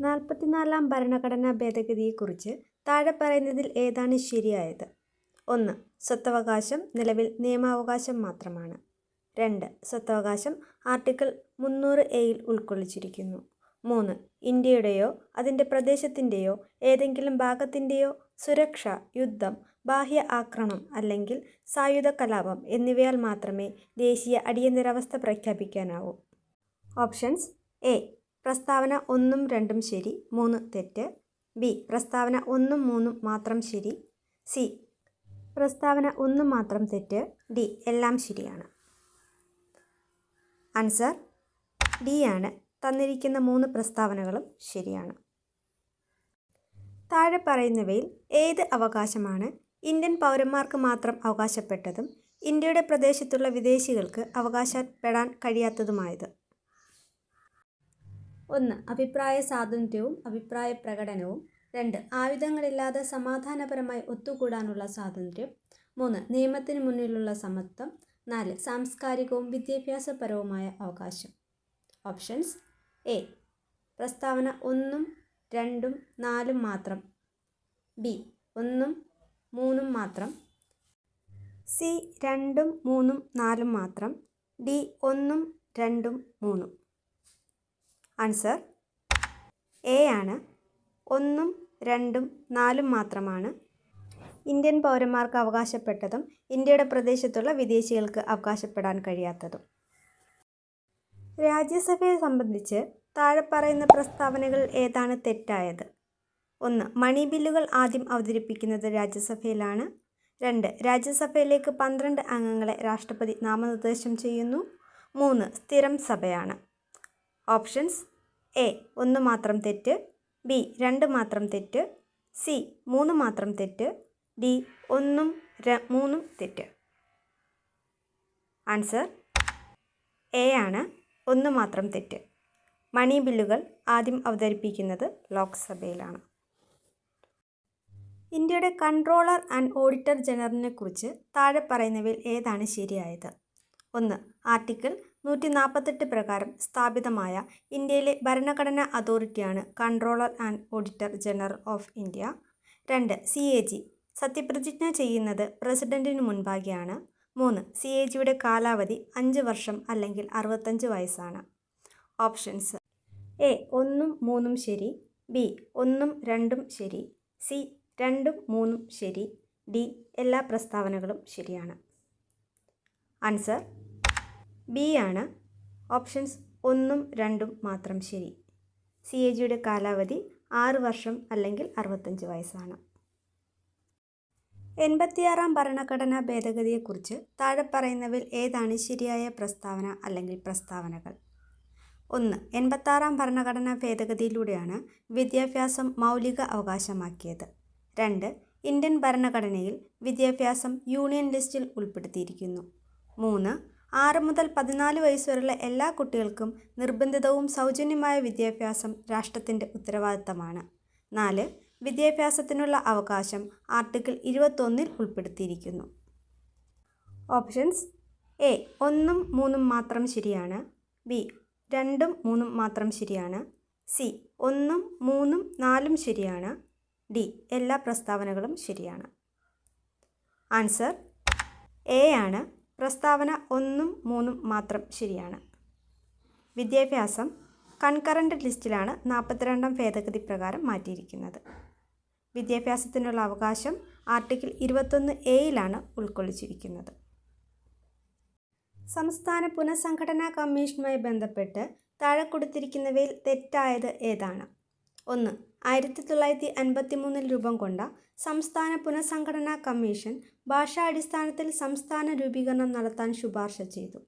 നാൽപ്പത്തിനാലാം ഭരണഘടനാ ഭേദഗതിയെക്കുറിച്ച് താഴെ പറയുന്നതിൽ ഏതാണ് ശരിയായത്? ഒന്ന് സ്വത്തവകാശം നിലവിൽ നിയമാവകാശം മാത്രമാണ്. രണ്ട് സ്വത്തവകാശം ആർട്ടിക്കിൾ മുന്നൂറ് എയിൽ ഉൾക്കൊള്ളിച്ചിരിക്കുന്നു. മൂന്ന് ഇന്ത്യയുടെയോ അതിന്റെ പ്രദേശത്തിന്റെയോ ഏതെങ്കിലും ഭാഗത്തിന്റെയോ സുരക്ഷ യുദ്ധം ബാഹ്യ ആക്രമണം അല്ലെങ്കിൽ സായുധ കലാപം എന്നിവയാൽ മാത്രമേ ദേശീയ അടിയന്തരാവസ്ഥ പ്രഖ്യാപിക്കാനാവൂ. ഓപ്ഷൻസ് എ പ്രസ്താവന ഒന്നും രണ്ടും ശരി മൂന്ന് തെറ്റ്. ബി പ്രസ്താവന ഒന്നും മൂന്നും മാത്രം ശരി. സി പ്രസ്താവന ഒന്നും മാത്രം തെറ്റ്. ഡി എല്ലാം ശരിയാണ്. ആൻസർ ഡി ആണ്. തന്നിരിക്കുന്ന മൂന്ന് പ്രസ്താവനകളും ശരിയാണ്. താഴെ പറയുന്നവയിൽ ഏത് അവകാശമാണ്? ഇന്ത്യൻ പൗരന്മാർക്ക് മാത്രം അവകാശപ്പെട്ടതും ഇന്ത്യയുടെ പ്രദേശത്തുള്ള വിദേശികൾക്ക് അവകാശപ്പെടാൻ കഴിയാത്തതുമായത്. ഒന്ന് അഭിപ്രായ സ്വാതന്ത്ര്യവും അഭിപ്രായ പ്രകടനവും. രണ്ട് ആയുധങ്ങളില്ലാതെ സമാധാനപരമായി ഒത്തുകൂടാനുള്ള സ്വാതന്ത്ര്യം. മൂന്ന് നിയമത്തിന് മുന്നിലുള്ള സമത്വം. നാല് സാംസ്കാരികവും വിദ്യാഭ്യാസപരവുമായ അവകാശം. ഓപ്ഷൻസ് എ പ്രസ്താവന ഒന്നും രണ്ടും നാലും മാത്രം. ബി ഒന്നും മൂന്നും മാത്രം. സി രണ്ടും മൂന്നും നാലും മാത്രം. ഡി ഒന്നും രണ്ടും മൂന്നും. ആൻസർ എ ആണ്. ഒന്നും രണ്ടും നാലും മാത്രമാണ് ഇന്ത്യൻ പൗരന്മാർക്ക് അവകാശപ്പെട്ടതും ഇന്ത്യയുടെ പ്രദേശത്തുള്ള വിദേശികൾക്ക് അവകാശപ്പെടാൻ കഴിയാത്തതും. രാജ്യസഭയെ സംബന്ധിച്ച് താഴെ പറയുന്ന പ്രസ്താവനകൾ ഏതാണ് തെറ്റായത്? ഒന്ന് മണി ബില്ലുകൾ ആദ്യം അവതരിപ്പിക്കുന്നത് രാജ്യസഭയിലാണ്. രണ്ട് രാജ്യസഭയിലേക്ക് പന്ത്രണ്ട് അംഗങ്ങളെ രാഷ്ട്രപതി നാമനിർദ്ദേശം ചെയ്യുന്നു. മൂന്ന് സ്ഥിരം സഭയാണ്. ഓപ്ഷൻസ് എ ഒന്ന് മാത്രം തെറ്റ് ബി രണ്ട് മാത്രം തെറ്റ് സി മൂന്ന് മാത്രം തെറ്റ് ഡി ഒന്നും മൂന്നും തെറ്റ്. ആൻസർ എ ആണ് ഒന്ന് മാത്രം തെറ്റ്. മണി ബില്ലുകൾ ആദ്യം അവതരിപ്പിക്കുന്നത് ലോക്സഭയിലാണ്. ഇന്ത്യയുടെ കൺട്രോളർ ആൻഡ് ഓഡിറ്റർ ജനറലിനെ കുറിച്ച് താഴെ പറയുന്നവയിൽ ഏതാണ് ശരിയായത്? ഒന്ന് ആർട്ടിക്കിൾ നൂറ്റി നാൽപ്പത്തെട്ട് പ്രകാരം സ്ഥാപിതമായ ഇന്ത്യയിലെ ഭരണഘടനാ അതോറിറ്റിയാണ് controller and auditor general of India. രണ്ട് സി എ ജി സത്യപ്രതിജ്ഞ ചെയ്യുന്നത് പ്രസിഡന്റിന് മുൻപാകെയാണ്. മൂന്ന് സി എ ജിയുടെ കാലാവധി അഞ്ച് വർഷം അല്ലെങ്കിൽ അറുപത്തഞ്ച് വയസ്സാണ്. ഓപ്ഷൻസ്. എ ഒന്നും മൂന്നും ശരി. ബി ഒന്നും രണ്ടും ശരി. സി രണ്ടും മൂന്നും ശരി. ഡി എല്ലാ പ്രസ്താവനകളും ശരിയാണ്. ആൻസർ. ബി ആണ്. ഓപ്ഷൻസ് ഒന്നും രണ്ടും മാത്രം ശരി. സി എ ജിയുടെ കാലാവധി ആറ് വർഷം അല്ലെങ്കിൽ അറുപത്തഞ്ച് വയസ്സാണ്. എൺപത്തിയാറാം ഭരണഘടനാ ഭേദഗതിയെക്കുറിച്ച് താഴെ പറയുന്നവയിൽ ഏതാണ് ശരിയായ പ്രസ്താവന അല്ലെങ്കിൽ പ്രസ്താവനകൾ? ഒന്ന് എൺപത്താറാം ഭരണഘടനാ ഭേദഗതിയിലൂടെയാണ് വിദ്യാഭ്യാസം മൗലിക അവകാശമാക്കിയത്. രണ്ട് ഇന്ത്യൻ ഭരണഘടനയിൽ വിദ്യാഭ്യാസം യൂണിയൻ ലിസ്റ്റിൽ ഉൾപ്പെടുത്തിയിരിക്കുന്നു. മൂന്ന് ആറ് മുതൽ പതിനാല് വയസ്സുവരെയുള്ള എല്ലാ കുട്ടികൾക്കും നിർബന്ധിതവും സൗജന്യമായ വിദ്യാഭ്യാസം രാഷ്ട്രത്തിന്റെ ഉത്തരവാദിത്തമാണ്. നാല് വിദ്യാഭ്യാസത്തിനുള്ള അവകാശം ആർട്ടിക്കിൾ ഇരുപത്തൊന്നിൽ ഉൾപ്പെടുത്തിയിരിക്കുന്നു. ഓപ്ഷൻസ് എ ഒന്നും മൂന്നും മാത്രം ശരിയാണ്. ബി രണ്ടും മൂന്നും മാത്രം ശരിയാണ്. സി ഒന്നും മൂന്നും നാലും ശരിയാണ്. ഡി എല്ലാ പ്രസ്താവനകളും ശരിയാണ്. ആൻസർ എ ആണ്. പ്രസ്താവന ഒന്നും മൂന്നും മാത്രം ശരിയാണ്. വിദ്യാഭ്യാസം കൺകറന്റ് ലിസ്റ്റിലാണ് നാൽപ്പത്തിരണ്ടാം ഭേദഗതി പ്രകാരം മാറ്റിയിരിക്കുന്നത്. വിദ്യാഭ്യാസത്തിനുള്ള അവകാശം ആർട്ടിക്കിൾ ഇരുപത്തൊന്ന് എയിലാണ് ഉൾക്കൊള്ളിച്ചിരിക്കുന്നത്. സംസ്ഥാന പുനഃസംഘടനാ കമ്മീഷനുമായി ബന്ധപ്പെട്ട് താഴെ കൊടുത്തിരിക്കുന്നവയിൽ തെറ്റായത് ഏതാണ്? ഒന്ന് ആയിരത്തി തൊള്ളായിരത്തി അൻപത്തി മൂന്നിൽ രൂപം കൊണ്ട സംസ്ഥാന പുനഃസംഘടനാ കമ്മീഷൻ ഭാഷാടിസ്ഥാനത്തിൽ സംസ്ഥാന രൂപീകരണം നടത്താൻ ശുപാർശ ചെയ്തു.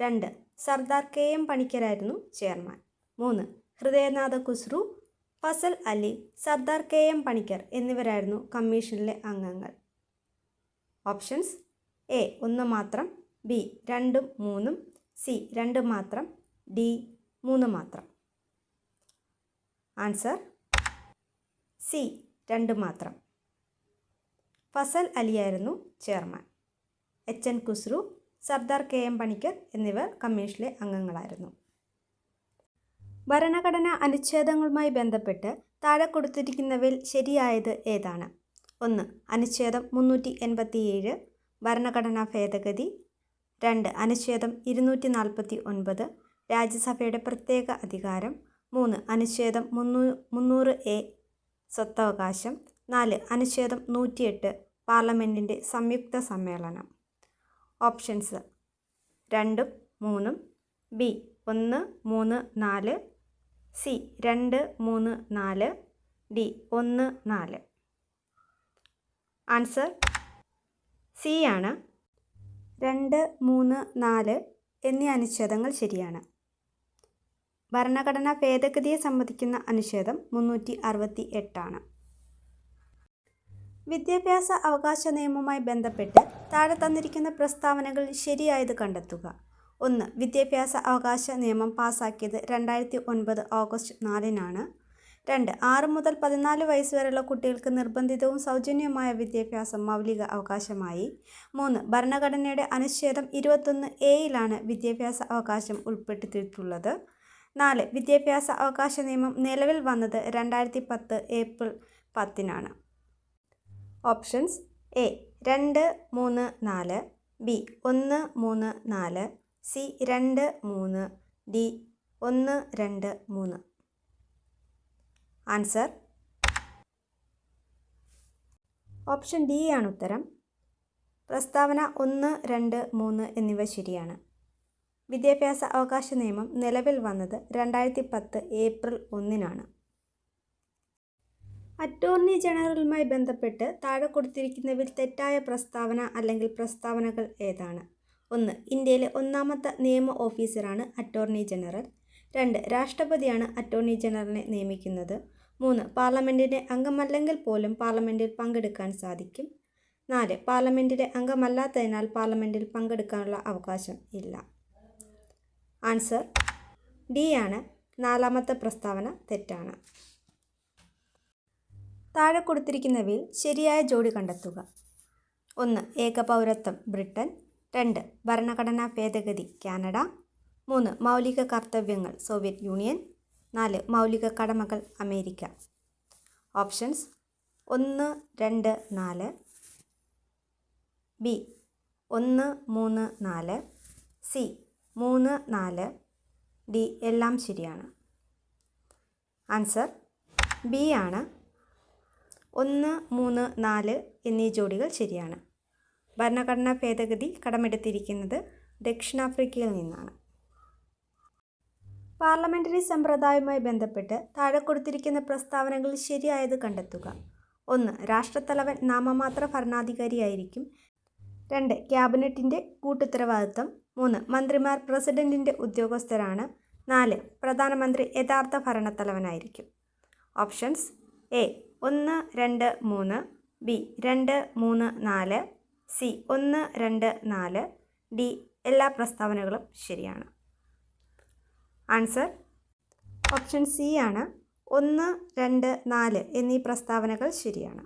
രണ്ട് സർദാർ കെ എം പണിക്കരായിരുന്നു ചെയർമാൻ. മൂന്ന് ഹൃദയനാഥ കുസ്രു ഫസൽ അലി സർദാർ കെ എം പണിക്കർ എന്നിവരായിരുന്നു കമ്മീഷനിലെ അംഗങ്ങൾ. ഓപ്ഷൻസ് എ ഒന്ന് മാത്രം ബി രണ്ടും മൂന്നും സി രണ്ട് മാത്രം ഡി മൂന്ന് മാത്രം. ആൻസർ സി രണ്ട് മാത്രം. Fazal അലിയായിരുന്നു chairman. H N Kunzru Sardar K M Panikkar എന്നിവർ കമ്മീഷനിലെ അംഗങ്ങളായിരുന്നു. ഭരണഘടനാ അനുച്ഛേദങ്ങളുമായി ബന്ധപ്പെട്ട് താഴെ കൊടുത്തിരിക്കുന്നവയിൽ ശരിയായത് ഏതാണ്? ഒന്ന് അനുച്ഛേദം മുന്നൂറ്റി എൺപത്തിയേഴ് ഭരണഘടനാ ഭേദഗതി. രണ്ട് അനുച്ഛേദം ഇരുന്നൂറ്റി നാൽപ്പത്തി ഒൻപത് രാജ്യസഭയുടെ പ്രത്യേക അധികാരം. മൂന്ന് അനുച്ഛേദം മുന്നൂ മുന്നൂറ് എ സ്വത്തവകാശം നാല് അനുച്ഛേദം നൂറ്റിയെട്ട് പാർലമെന്റിന്റെ സംയുക്ത സമ്മേളനം. ഓപ്ഷൻസ് രണ്ടും മൂന്നും ബി ഒന്ന് മൂന്ന് നാല് സി രണ്ട് മൂന്ന് നാല് ഡി ഒന്ന് നാല്. ആൻസർ സി ആണ്. രണ്ട് മൂന്ന് നാല് എന്നീ അനുച്ഛേദങ്ങൾ ശരിയാണ്. ഭരണഘടനാ ഭേദഗതിയെ സംബന്ധിക്കുന്ന അനുച്ഛേദം മുന്നൂറ്റി അറുപത്തി എട്ടാണ് വിദ്യാഭ്യാസ അവകാശ നിയമവുമായി ബന്ധപ്പെട്ട് താഴെ തന്നിരിക്കുന്ന പ്രസ്താവനകൾ ശരിയായത് കണ്ടെത്തുക. ഒന്ന് വിദ്യാഭ്യാസ അവകാശ നിയമം പാസാക്കിയത് രണ്ടായിരത്തി ഒൻപത് ഓഗസ്റ്റ് നാലിനാണ്. രണ്ട് ആറ് മുതൽ പതിനാല് വയസ്സ് വരെയുള്ള കുട്ടികൾക്ക് നിർബന്ധിതവും സൗജന്യവുമായ വിദ്യാഭ്യാസം മൗലിക അവകാശമായി. മൂന്ന് ഭരണഘടനയുടെ അനുച്ഛേദം ഇരുപത്തൊന്ന് എയിലാണ് വിദ്യാഭ്യാസ അവകാശം ഉൾപ്പെടുത്തിയിട്ടുള്ളത് നാല് വിദ്യാഭ്യാസ അവകാശ നിയമം നിലവിൽ വന്നത് രണ്ടായിരത്തി പത്ത് ഏപ്രിൽ പത്തിനാണ്. ഓപ്ഷൻസ് എ രണ്ട് മൂന്ന് നാല് ബി ഒന്ന് മൂന്ന് നാല് സി രണ്ട് മൂന്ന് ഡി ഒന്ന് രണ്ട് മൂന്ന്. ആൻസർ ഓപ്ഷൻ ഡി ആണ് ഉത്തരം. പ്രസ്താവന ഒന്ന് രണ്ട് മൂന്ന് എന്നിവ ശരിയാണ്. വിദ്യാഭ്യാസ അവകാശ നിയമം നിലവിൽ വന്നത് രണ്ടായിരത്തി പത്ത് ഏപ്രിൽ ഒന്നിനാണ്. അറ്റോർണി ജനറലുമായി ബന്ധപ്പെട്ട് താഴെ കൊടുത്തിരിക്കുന്നവയിൽ തെറ്റായ പ്രസ്താവന അല്ലെങ്കിൽ പ്രസ്താവനകൾ ഏതാണ്? ഒന്ന് ഇന്ത്യയിലെ ഒന്നാമത്തെ നിയമ ഓഫീസറാണ് അറ്റോർണി ജനറൽ. രണ്ട് രാഷ്ട്രപതിയാണ് അറ്റോർണി ജനറലിനെ നിയമിക്കുന്നത്. മൂന്ന് പാർലമെന്റിന്റെ അംഗമല്ലെങ്കിൽ പോലും പാർലമെന്റിൽ പങ്കെടുക്കാൻ സാധിക്കും. നാല് പാർലമെന്റിലെ അംഗമല്ലാത്തതിനാൽ പാർലമെന്റിൽ പങ്കെടുക്കാനുള്ള അവകാശം ഇല്ല. ആൻസർ ഡി ആണ്. നാലാമത്തെ പ്രസ്താവന തെറ്റാണ്. താഴെ കൊടുത്തിരിക്കുന്നവയിൽ ശരിയായ ജോഡി കണ്ടെത്തുക. ഒന്ന് ഏകപൗരത്വം ബ്രിട്ടൻ. രണ്ട് ഭരണഘടനാ ഭേദഗതി കാനഡ. മൂന്ന് മൗലിക കർത്തവ്യങ്ങൾ സോവിയറ്റ് യൂണിയൻ. നാല് മൗലിക കടമകൾ അമേരിക്ക. ഓപ്ഷൻസ് ഒന്ന് രണ്ട് നാല്. ബി ഒന്ന് മൂന്ന് നാല്. സി മൂന്ന് നാല്. ഡി എല്ലാം ശരിയാണ്. ആൻസർ ബി ആണ്. ഒന്ന് മൂന്ന് നാല് എന്നീ ജോഡികൾ ശരിയാണ്. ഭരണഘടനാ ഭേദഗതി കടമെടുത്തിരിക്കുന്നത് ദക്ഷിണാഫ്രിക്കയിൽ നിന്നാണ്. പാർലമെന്ററി സമ്പ്രദായവുമായി ബന്ധപ്പെട്ട് താഴെ കൊടുത്തിരിക്കുന്ന പ്രസ്താവനകൾ ശരിയായത് കണ്ടെത്തുക. ഒന്ന് രാഷ്ട്രത്തലവൻ നാമമാത്ര ഭരണാധികാരിയായിരിക്കും. രണ്ട് ക്യാബിനറ്റിന്റെ കൂട്ടുത്തരവാദിത്തം മൂന്ന്. മന്ത്രിമാർ പ്രസിഡന്റിന്റെ ഉദ്യോഗസ്ഥരാണ്. നാല്. പ്രധാനമന്ത്രി യഥാർത്ഥ ഭരണത്തലവനായിരിക്കും. Options A. ഒന്ന് രണ്ട് മൂന്ന്. ബി. രണ്ട് മൂന്ന് നാല്. സി. ഒന്ന് രണ്ട് നാല്. ഡി. എല്ലാ പ്രസ്താവനകളും ശരിയാണ്. ആൻസർ ഓപ്ഷൻ സി ആണ്. ഒന്ന് രണ്ട് നാല് എന്നീ പ്രസ്താവനകൾ ശരിയാണ്.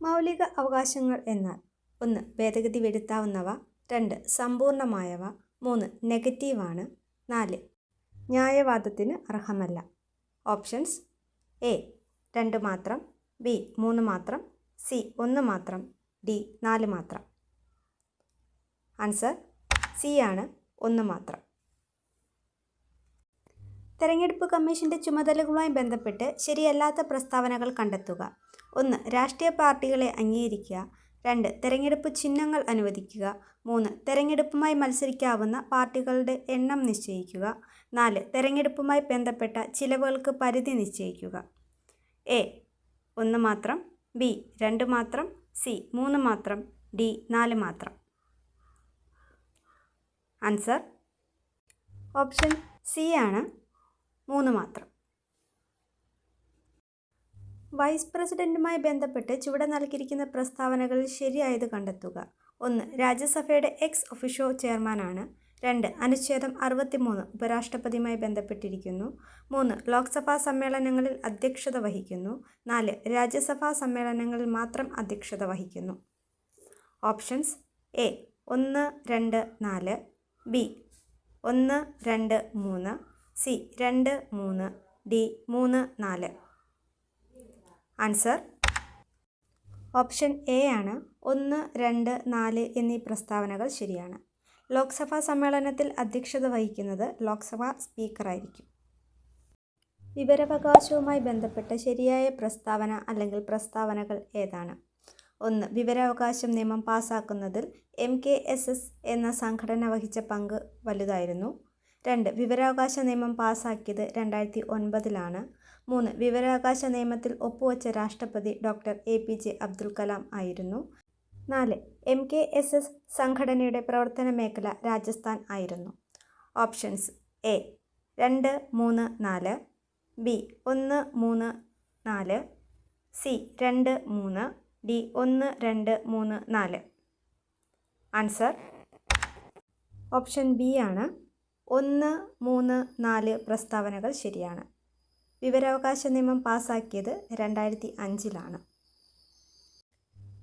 മൗലിക അവകാശങ്ങൾ എന്നാൽ ഒന്ന് ഭേദഗതി വരുത്താവുന്നവ. രണ്ട് സമ്പൂർണമായവ മൂന്ന് നെഗറ്റീവാണ്. നാല് ന്യായവാദത്തിന് അർഹമല്ല. ഓപ്ഷൻസ് എ രണ്ട് മാത്രം ബി മൂന്ന് മാത്രം സി ഒന്ന് മാത്രം ഡി നാല് മാത്രം. ആൻസർ സി ആണ് ഒന്ന് മാത്രം. തെരഞ്ഞെടുപ്പ് കമ്മീഷന്റെ ചുമതലകളുമായി ബന്ധപ്പെട്ട് ശരിയല്ലാത്ത പ്രസ്താവനകൾ കണ്ടെത്തുക. ഒന്ന് രാഷ്ട്രീയ പാർട്ടികളെ അംഗീകരിക്കുക. രണ്ട് തെരഞ്ഞെടുപ്പ് ചിഹ്നങ്ങൾ അനുവദിക്കുക. മൂന്ന് തെരഞ്ഞെടുപ്പുമായി മത്സരിക്കാവുന്ന പാർട്ടികളുടെ എണ്ണം നിശ്ചയിക്കുക. നാല് തെരഞ്ഞെടുപ്പുമായി ബന്ധപ്പെട്ട ചിലവുകൾക്ക് പരിധി നിശ്ചയിക്കുക. എ ഒന്ന് മാത്രം ബി രണ്ട് മാത്രം സി മൂന്ന് മാത്രം ഡി നാല് മാത്രം. ആൻസർ ഓപ്ഷൻ സി ആണ്. മൂന്ന് മാത്രം. വൈസ് പ്രസിഡന്റുമായി ബന്ധപ്പെട്ട് ചുവടെ നൽകിയിരിക്കുന്ന പ്രസ്താവനകൾ ശരിയായത് കണ്ടെത്തുക. ഒന്ന് രാജ്യസഭയുടെ എക്സ് ഒഫീഷ്യോ ചെയർമാനാണ് രണ്ട് അനുച്ഛേദം അറുപത്തിമൂന്ന് ഉപരാഷ്ട്രപതിയുമായി ബന്ധപ്പെട്ടിരിക്കുന്നു. മൂന്ന് ലോക്സഭാ സമ്മേളനങ്ങളിൽ അധ്യക്ഷത വഹിക്കുന്നു. നാല് രാജ്യസഭാ സമ്മേളനങ്ങളിൽ മാത്രം അധ്യക്ഷത വഹിക്കുന്നു. ഓപ്ഷൻസ് എ ഒന്ന് രണ്ട് നാല് ബി ഒന്ന് രണ്ട് മൂന്ന് സി രണ്ട് മൂന്ന് ഡി മൂന്ന് നാല്. ആൻസർ ഓപ്ഷൻ എ ആണ് ഒന്ന് രണ്ട് നാല് എന്നീ പ്രസ്താവനകൾ ശരിയാണ്. ലോക്സഭാ സമ്മേളനത്തിൽ അധ്യക്ഷത വഹിക്കുന്നത് ലോക്സഭാ സ്പീക്കറായിരിക്കും വിവരാവകാശവുമായി ബന്ധപ്പെട്ട ശരിയായ പ്രസ്താവന അല്ലെങ്കിൽ പ്രസ്താവനകൾ ഏതാണ്? ഒന്ന് വിവരാവകാശം നിയമം പാസാക്കുന്നതിൽ എം കെ എസ് എസ് എന്ന സംഘടന വഹിച്ച പങ്ക് വലുതായിരുന്നു. രണ്ട് വിവരാവകാശ നിയമം പാസാക്കിയത് രണ്ടായിരത്തി ഒൻപതിലാണ്. മൂന്ന് വിവരാവകാശ നിയമത്തിൽ ഒപ്പുവച്ച രാഷ്ട്രപതി doctor A P J Abdul Kalam ആയിരുന്നു. നാല് എം കെ എസ് എസ് സംഘടനയുടെ പ്രവർത്തന മേഖല രാജസ്ഥാൻ ആയിരുന്നു. ഓപ്ഷൻസ് എ രണ്ട് മൂന്ന് നാല് ബി ഒന്ന് മൂന്ന് നാല് സി രണ്ട് മൂന്ന് ഡി ഒന്ന് രണ്ട് മൂന്ന് നാല്. ആൻസർ ഓപ്ഷൻ ബി ആണ്. ഒന്ന് മൂന്ന് നാല് പ്രസ്താവനകൾ ശരിയാണ്. വിവരാവകാശ നിയമം പാസാക്കിയത് രണ്ടായിരത്തി അഞ്ചിലാണ്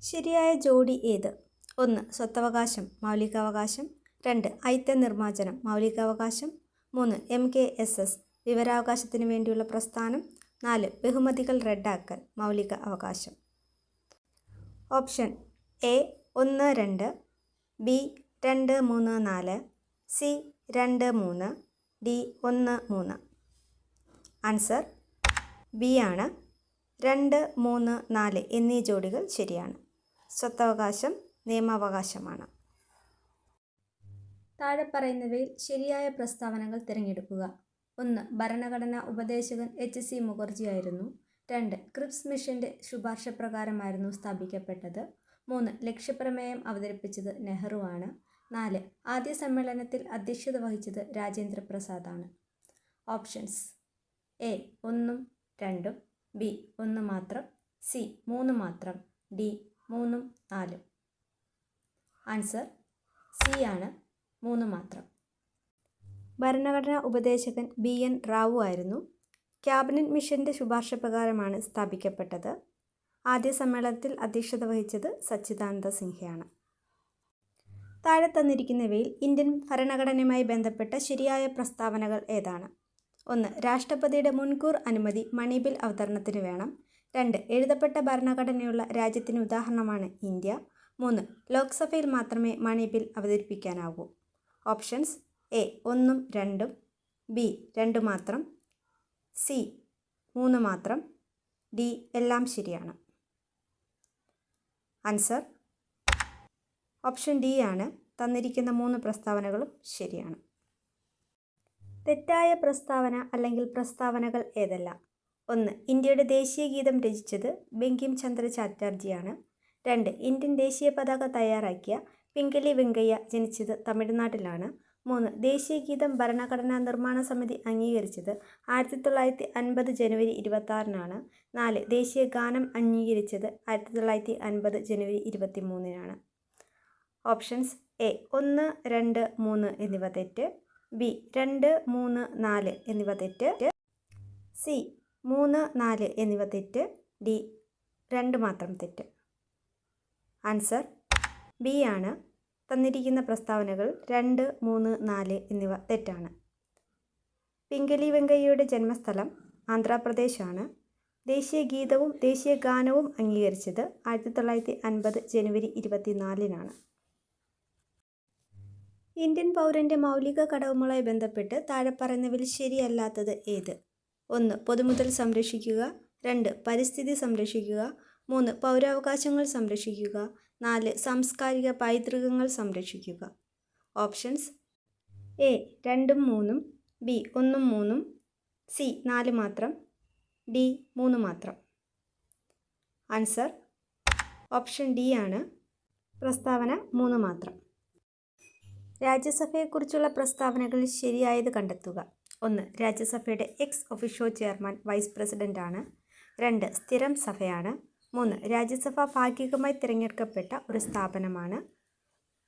ശരിയായ ജോഡി ഏത്? ഒന്ന് സ്വത്തവകാശം മൗലികാവകാശം. രണ്ട് ഐത്യ നിർമ്മാർജനം മൗലികാവകാശം. മൂന്ന് എം കെ എസ് എസ് വിവരാവകാശത്തിന് വേണ്ടിയുള്ള പ്രസ്ഥാനം. നാല് ബഹുമതികൾ റദ്ദാക്കൽ മൗലിക അവകാശം. ഓപ്ഷൻ എ ഒന്ന് രണ്ട് ബി രണ്ട് മൂന്ന് നാല് സി രണ്ട് മൂന്ന് ഡി ഒന്ന് മൂന്ന്. ആൻസർ ബി ആണ്. രണ്ട് മൂന്ന് നാല് എന്നീ ജോഡികൾ ശരിയാണ്. സ്വത്തവകാശം നിയമാവകാശമാണ്. താഴെ പറയുന്നവയിൽ ശരിയായ പ്രസ്താവനകൾ തിരഞ്ഞെടുക്കുക. ഒന്ന് ഭരണഘടനാ ഉപദേശകൻ എച്ച്. സി. മുഖർജി ആയിരുന്നു. രണ്ട് ക്രിപ്സ് മിഷന്റെ ശുപാർശ പ്രകാരമായിരുന്നു സ്ഥാപിക്കപ്പെട്ടത്. മൂന്ന് ലക്ഷ്യപ്രമേയം അവതരിപ്പിച്ചത് നെഹ്റു ആണ്. നാല് ആദ്യ സമ്മേളനത്തിൽ അധ്യക്ഷത വഹിച്ചത് രാജേന്ദ്ര പ്രസാദാണ് ഓപ്ഷൻസ് എ ഒന്നും രണ്ടും ബി ഒന്ന് മാത്രം സി മൂന്ന് മാത്രം ഡി മൂന്നും നാലും. ആൻസർ സി ആണ് മൂന്ന് മാത്രം. ഭരണഘടനാ ഉപദേശകൻ ബി എൻ റാവു ആയിരുന്നു. ക്യാബിനറ്റ് മിഷന്റെ ശുപാർശ പ്രകാരമാണ് സ്ഥാപിക്കപ്പെട്ടത്. ആദ്യ സമ്മേളനത്തിൽ അധ്യക്ഷത വഹിച്ചത് സച്ചിദാനന്ദ സിൻഹയാണ് താഴെ തന്നിരിക്കുന്നവയിൽ ഇന്ത്യൻ ഭരണഘടനയുമായി ബന്ധപ്പെട്ട ശരിയായ പ്രസ്താവനകൾ ഏതാണ്? ഒന്ന് രാഷ്ട്രപതിയുടെ മുൻകൂർ അനുമതി മണി ബിൽ അവതരണത്തിന് വേണം. രണ്ട് എഴുതപ്പെട്ട ഭരണഘടനയുള്ള രാജ്യത്തിന് ഉദാഹരണമാണ് ഇന്ത്യ. മൂന്ന് ലോക്സഭയിൽ മാത്രമേ മണി ബിൽ അവതരിപ്പിക്കാനാകൂ ഓപ്ഷൻസ് എ ഒന്നും രണ്ടും ബി രണ്ട് മാത്രം സി മൂന്ന് മാത്രം ഡി എല്ലാം ശരിയാണ്. ആൻസർ? ഓപ്ഷൻ ഡി ആണ്. തന്നിരിക്കുന്ന മൂന്ന് പ്രസ്താവനകളും ശരിയാണ്. തെറ്റായ പ്രസ്താവന അല്ലെങ്കിൽ പ്രസ്താവനകൾ ഏതെല്ലാം. ഒന്ന് ഇന്ത്യയുടെ ദേശീയ ഗീതം രചിച്ചത് ബെങ്കിം ചന്ദ്ര ചാറ്റർജിയാണ് രണ്ട് ഇന്ത്യൻ ദേശീയ പതാക തയ്യാറാക്കിയ പിങ്കലി വെങ്കയ്യ ജനിച്ചത് തമിഴ്നാട്ടിലാണ്. മൂന്ന് ദേശീയ ഗീതം ഭരണഘടനാ നിർമ്മാണ സമിതി അംഗീകരിച്ചത് ആയിരത്തി തൊള്ളായിരത്തി അൻപത് ജനുവരി ഇരുപത്താറിനാണ് നാല് ദേശീയ ഗാനം അംഗീകരിച്ചത് ആയിരത്തി തൊള്ളായിരത്തി അൻപത് ജനുവരി ഇരുപത്തി മൂന്നിനാണ് ഓപ്ഷൻസ് എ ഒന്ന് രണ്ട് മൂന്ന് എന്നിവ തെറ്റ്. ബി രണ്ട് മൂന്ന് നാല് എന്നിവ തെറ്റ്. സി മൂന്ന് നാല് എന്നിവ തെറ്റ്. ഡി രണ്ട് മാത്രം തെറ്റ്. ആൻസർ ബി ആണ്. തന്നിരിക്കുന്ന പ്രസ്താവനകൾ രണ്ട് മൂന്ന് നാല് എന്നിവ തെറ്റാണ്. പിംഗലി വെങ്കയ്യയുടെ ജന്മസ്ഥലം ആന്ധ്രാപ്രദേശാണ്. ദേശീയ ഗീതവും ദേശീയ ഗാനവും അംഗീകരിച്ചത് ആയിരത്തി തൊള്ളായിരത്തി അൻപത് ജനുവരി ഇരുപത്തിനാലിനാണ്. ഇന്ത്യൻ പൗരന്റെ മൗലിക കടവുമായി ബന്ധപ്പെട്ട് താഴെ പറയുന്നവയിൽ ശരിയല്ലാത്തത് ഏത്? ഒന്ന് പൊതുമുതൽ സംരക്ഷിക്കുക. രണ്ട് പരിസ്ഥിതി സംരക്ഷിക്കുക. മൂന്ന് പൗരാവകാശങ്ങൾ സംരക്ഷിക്കുക. നാല് സാംസ്കാരിക പൈതൃകങ്ങൾ സംരക്ഷിക്കുക. ഓപ്ഷൻസ്? എ രണ്ടും മൂന്നും ബി ഒന്നും മൂന്നും സി നാല് മാത്രം ഡി മൂന്ന് മാത്രം. ആൻസർ? ഓപ്ഷൻ ഡി ആണ്. പ്രസ്താവന മൂന്ന് മാത്രം. രാജ്യസഭയെക്കുറിച്ചുള്ള പ്രസ്താവനകളിൽ ശരിയായത് കണ്ടെത്തുക. ഒന്ന് രാജ്യസഭയുടെ എക്സ് ഒഫീഷ്യോ ചെയർമാൻ വൈസ് പ്രസിഡന്റാണ് രണ്ട് സ്ഥിരം സഭയാണ്. മൂന്ന് രാജ്യസഭ ഭാഗികമായി തിരഞ്ഞെടുക്കപ്പെട്ട ഒരു സ്ഥാപനമാണ്.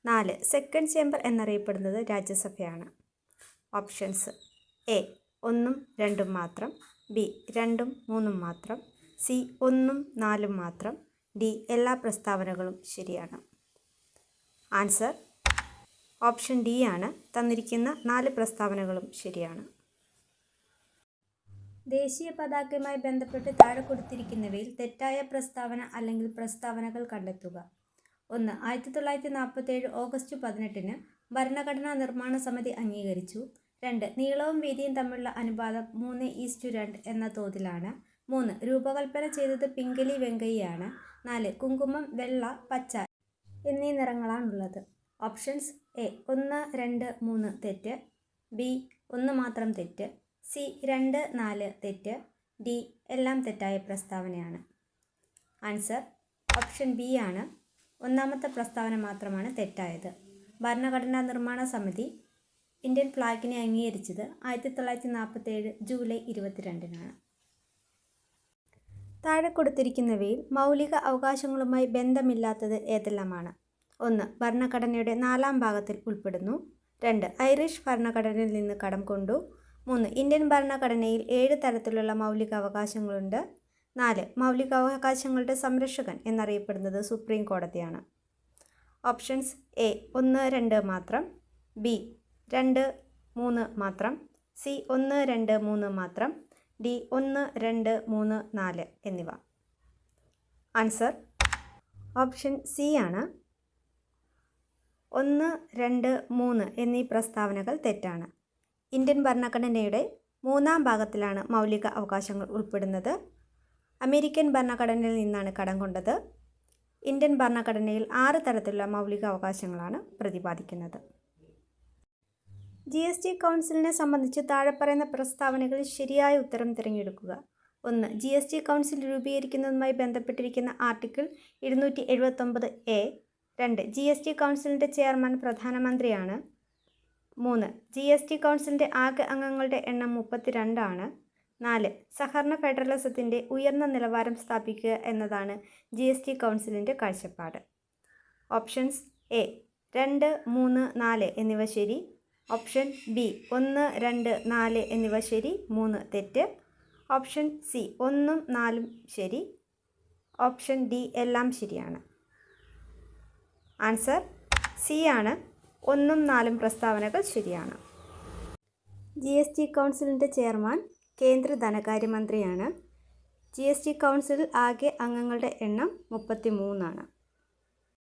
നാല് സെക്കൻഡ് ചേംബർ എന്നറിയപ്പെടുന്നത് രാജ്യസഭയാണ്. ഓപ്ഷൻസ് എ ഒന്നും രണ്ടും മാത്രം ബി രണ്ടും മൂന്നും മാത്രം സി ഒന്നും നാലും മാത്രം ഡി എല്ലാ പ്രസ്താവനകളും ശരിയാണ്. ആൻസർ ഓപ്ഷൻ ഡി ആണ്. തന്നിരിക്കുന്ന നാല് പ്രസ്താവനകളും ശരിയാണ്. ദേശീയ പതാകയുമായി ബന്ധപ്പെട്ട് താഴെ കൊടുത്തിരിക്കുന്നവയിൽ തെറ്റായ പ്രസ്താവന അല്ലെങ്കിൽ പ്രസ്താവനകൾ കണ്ടെത്തുക. ഒന്ന് ആയിരത്തി തൊള്ളായിരത്തി നാൽപ്പത്തേഴ് ഓഗസ്റ്റ് പതിനെട്ടിന് ഭരണഘടനാ നിർമ്മാണ സമിതി അംഗീകരിച്ചു. രണ്ട് നീളവും വീതിയും തമ്മിലുള്ള അനുപാതം മൂന്ന് ഈസ്റ്റു രണ്ട് എന്ന തോതിലാണ്. മൂന്ന് രൂപകൽപ്പന ചെയ്തത് പിങ്കലി വെങ്കയ്യാണ്. നാല് കുങ്കുമം വെള്ള പച്ച എന്നീ നിറങ്ങളാണുള്ളത്. ഓപ്ഷൻസ് എ ഒന്ന് രണ്ട് മൂന്ന് തെറ്റ് ബി ഒന്ന് മാത്രം തെറ്റ് സി രണ്ട് നാല് തെറ്റ് ഡി എല്ലാം തെറ്റായ പ്രസ്താവനയാണ്. ആൻസർ ഓപ്ഷൻ ബി ആണ്. ഒന്നാമത്തെ പ്രസ്താവന മാത്രമാണ് തെറ്റായത്. ഭരണഘടനാ നിർമ്മാണ സമിതി ഇന്ത്യൻ ഫ്ലാഗിനെ അംഗീകരിച്ചത് ആയിരത്തി തൊള്ളായിരത്തി നാൽപ്പത്തേഴ് ജൂലൈ ഇരുപത്തിരണ്ടിനാണ്. താഴെ കൊടുത്തിരിക്കുന്നവയിൽ മൗലിക അവകാശങ്ങളുമായി ബന്ധമില്ലാത്തത് ഏതെല്ലാമാണ്? ഒന്ന് ഭരണഘടനയുടെ നാലാം ഭാഗത്തിൽ ഉൾപ്പെടുന്നു. രണ്ട് ഐറിഷ് ഭരണഘടനയിൽ നിന്ന് കടം കൊണ്ടു. മൂന്ന് ഇന്ത്യൻ ഭരണഘടനയിൽ ഏഴ് തരത്തിലുള്ള മൗലിക അവകാശങ്ങളുണ്ട് നാല് മൗലികാവകാശങ്ങളുടെ സംരക്ഷകൻ എന്നറിയപ്പെടുന്നത് സുപ്രീം കോടതിയാണ്. ഓപ്ഷൻസ് എ ഒന്ന് രണ്ട് മാത്രം. ബി രണ്ട് മൂന്ന് മാത്രം. സി ഒന്ന് രണ്ട് മൂന്ന് മാത്രം. ഡി ഒന്ന് രണ്ട് മൂന്ന് നാല് എന്നിവ. ആൻസർ ഓപ്ഷൻ സി ആണ്. ഒന്ന് രണ്ട് മൂന്ന് എന്നീ പ്രസ്താവനകൾ തെറ്റാണ്. ഇന്ത്യൻ ഭരണഘടനയുടെ മൂന്നാം ഭാഗത്തിലാണ് മൗലിക അവകാശങ്ങൾ ഉൾപ്പെടുന്നത്. അമേരിക്കൻ ഭരണഘടനയിൽ നിന്നാണ് കടം കൊണ്ടത്. ഇന്ത്യൻ ഭരണഘടനയിൽ ആറ് തരത്തിലുള്ള മൗലിക അവകാശങ്ങളാണ് പ്രതിപാദിക്കുന്നത്. ജി എസ് ടി കൗൺസിലിനെ സംബന്ധിച്ച് താഴെ പറയുന്ന പ്രസ്താവനകളിൽ ശരിയായ ഉത്തരം തിരഞ്ഞെടുക്കുക. ഒന്ന് ജി എസ് ടി കൗൺസിൽ രൂപീകരിക്കുന്നതുമായി ബന്ധപ്പെട്ടിരിക്കുന്ന ആർട്ടിക്കിൾ ഇരുന്നൂറ്റി എഴുപത്തൊമ്പത് എ രണ്ട് ജി എസ് ടി കൗൺസിലിന്റെ ചെയർമാൻ പ്രധാനമന്ത്രിയാണ്. മൂന്ന് ജി എസ് ടി കൗൺസിലിന്റെ ആകെ അംഗങ്ങളുടെ എണ്ണം മുപ്പത്തിരണ്ടാണ്. നാല് സഹകരണ ഫെഡറലിസത്തിന്റെ ഉയർന്ന നിലവാരം സ്ഥാപിക്കുക എന്നതാണ് ജി എസ് ടി കൗൺസിലിന്റെ കാഴ്ചപ്പാട്. ഓപ്ഷൻസ് എ രണ്ട് മൂന്ന് നാല് എന്നിവ ശരി. ഓപ്ഷൻ ബി ഒന്ന് രണ്ട് നാല് എന്നിവ ശരി. മൂന്ന് തെറ്റ്. ഓപ്ഷൻ സി ഒന്നും നാലും ശരി. ഓപ്ഷൻ ഡി എല്ലാം ശരിയാണ്. ആൻസർ സി ആണ്. ഒന്നും നാലും പ്രസ്താവനകൾ ശരിയാണ്. ജി എസ് ടി കൗൺസിലിന്റെ ചെയർമാൻ കേന്ദ്ര ധനകാര്യമന്ത്രിയാണ്. ജി എസ് ടി കൗൺസിലിൽ ആകെ അംഗങ്ങളുടെ എണ്ണം മുപ്പത്തി മൂന്നാണ്